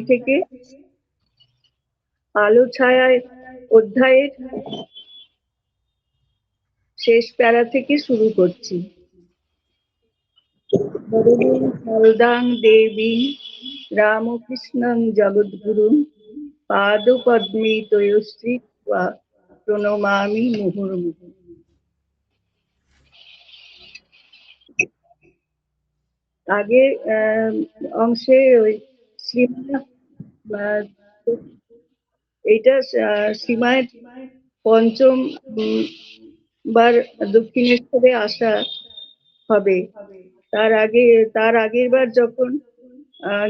থেকে আলো ছায়ায় অধ্যায়ের শেষ প্যারা থেকে শুরু করছি। সলদাং দেবী রামকৃষ্ণং জগদ্গুরু পাদ পদ্মে তয়শ্রী প্রণমামি মুহুর্মুহু। আগের অংশে ওই শ্রীমা এইটা শ্রীমায়ের পঞ্চম বার দক্ষিণেশ্বরে আসা হবে। তার আগে, তার আগের বার যখন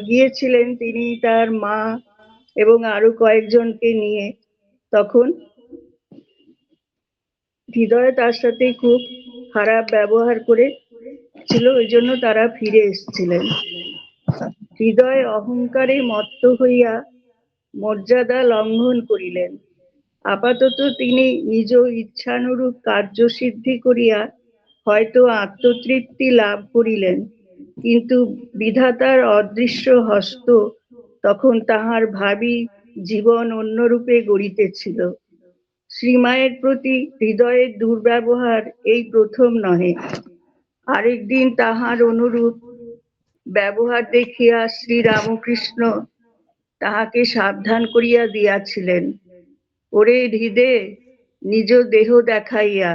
গিয়েছিলেন তিনি তার মা এবং আরও কয়েকজনকে নিয়ে, তখন হৃদয় তার সাথে খুব খারাপ ব্যবহার করে ছিল, ওই জন্য তারা ফিরে এসেছিলেন। হৃদয় অহংকারে মত্ত হইয়া মর্যাদা লঙ্ঘন করিলেন। আপাতত তিনি নিজ ইচ্ছানুরূপ কার্য সিদ্ধি করিয়া হয়তো আত্মতৃপ্তি লাভ করিলেন, কিন্তু বিধাতার অদৃশ্য হস্ত তখন তাহার ভাবি জীবন অন্যরূপে গড়িতেছিল। শ্রীমায়ের প্রতি হৃদয়ের দুর্ব্যবহার এই প্রথম নহে। আরেকদিন তাহার অনুরূপ ব্যবহার দেখিয়া শ্রী রামকৃষ্ণ তাহাকে সাবধান করিয়া দিয়াছিলেন। ওরে হৃদে, নিজ দেহ দেখাইয়া,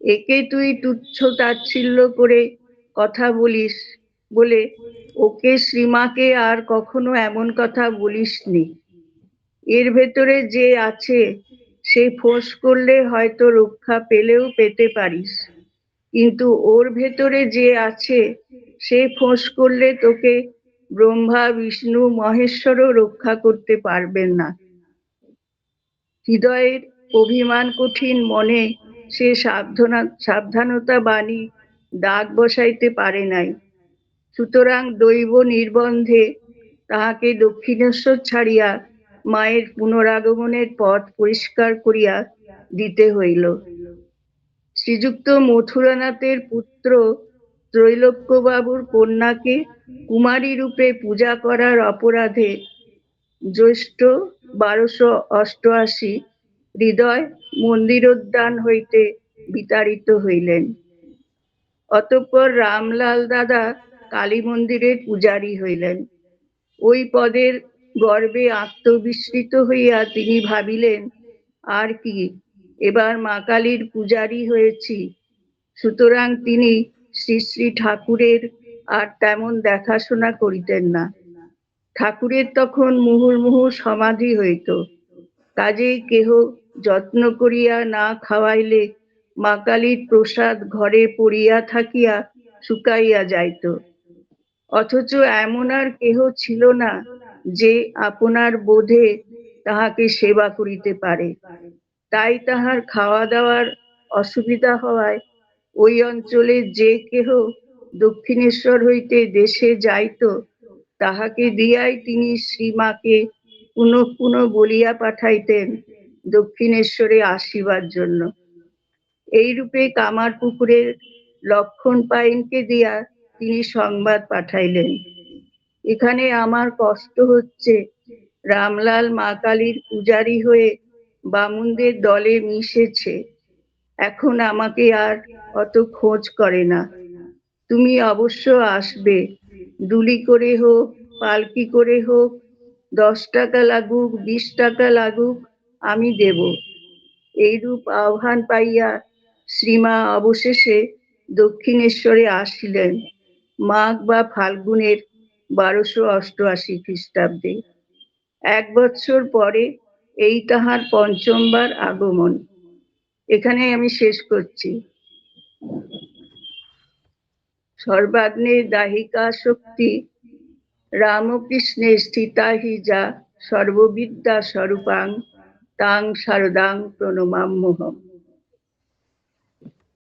একে তুই তুচ্ছ তাচ্ছিল্য করে কথা বলিস বলে ওকে শ্রীমাকে আর কখনো এমন কথা বলিসনি। এর ভেতরে যে আছে, সে ফোঁস করলে হয়তো রক্ষা পেলেও পেতে পারিস। কিন্তু ওর ভেতরে যে আছে, সে ফোঁস করলে তোকে ব্রহ্মা, বিষ্ণু, মহেশ্বরও রক্ষা করতে পারবেন না। হৃদয়ের অভিমান কঠিন মনে সে সাবধানা, সাবধানতা বাণী দাগ বসাইতে পারে নাই। সুতরাং দৈব নির্বন্ধে তাহাকে দক্ষিণেশ্বর ছাড়িয়া মায়ের পুনরাগমনের পথ পরিষ্কার করিয়া দিতে হইল। শ্রীযুক্ত মথুরানাথের পুত্র ত্রৈলোক্যবাবুর কন্যাকে কুমারী রূপে পূজা করার অপরাধে জ্যৈষ্ঠ বারোশো অষ্টআশি হৃদয় মন্দিরোদ্যান হইতে বিতাড়িত হইলেন। অতঃপর রামলাল দাদা কালী মন্দিরের পূজারী হইলেন। ওই পদের গর্বে আত্মবিস্মৃত হইয়া তিনি ভাবিলেন, আর কি এবার মা কালীর পূজারী হয়েছি। সুতরাং তিনি শ্রী শ্রী ঠাকুরের আর তেমন দেখাশোনা করিতেন না। ঠাকুরের তখন মুহুর্মুহু সমাধি হইত। কাজেই কেহ যত্ন করিয়া না খাওয়াইলে মা কালীর প্রসাদ ঘরে পড়িয়া থাকিয়া শুকাইয়া যাইত। অথচ এমন আর কেহ ছিল না যে আপনার বোধে তাহাকে সেবা করিতে পারে। তাই তাহার খাওয়া দাওয়ার অসুবিধা হওয়ায় ওই অঞ্চলে যে কেহ দক্ষিণেশ্বর হইতে দেশে যাইত, তাহাকে দিয়াই তিনি শ্রীমাকে পুনঃ পুনঃ বলিয়া পাঠাইতেন দক্ষিণেশ্বরে আসিবার জন্য। এইরূপে কামার পুকুরের লক্ষণ পাইনকে দিয়া তিনি সংবাদ পাঠাইলেন। এখানে আমার কষ্ট হচ্ছে, রামলাল মা কালীর পূজারী হয়ে বামুনদের দলে মিশেছে। এখন আমাকে আর অত খোঁজ করে না। তুমি অবশ্য আসবে। দুলি করে হোক, পালকি করে হোক, দশ টাকা লাগুক, বিশ টাকা লাগুক, আমি দেব। এইরূপ আহ্বান পাইয়া শ্রীমা অবশেষে দক্ষিণেশ্বরে আসিলেন, মাঘ বা ফাল্গুনের বারোশো অষ্টআশি খ্রিস্টাব্দে। এক বছর পরে এই তাহার পঞ্চমবার আগমন। এখানে আমি শেষ করছি। সর্বাগ্নে দাহিকা শক্তি রামকৃষ্ণে স্থিতাহি যা সর্ববিদ্যা স্বরূপাং তাং শারদাং প্রণমাম্যহম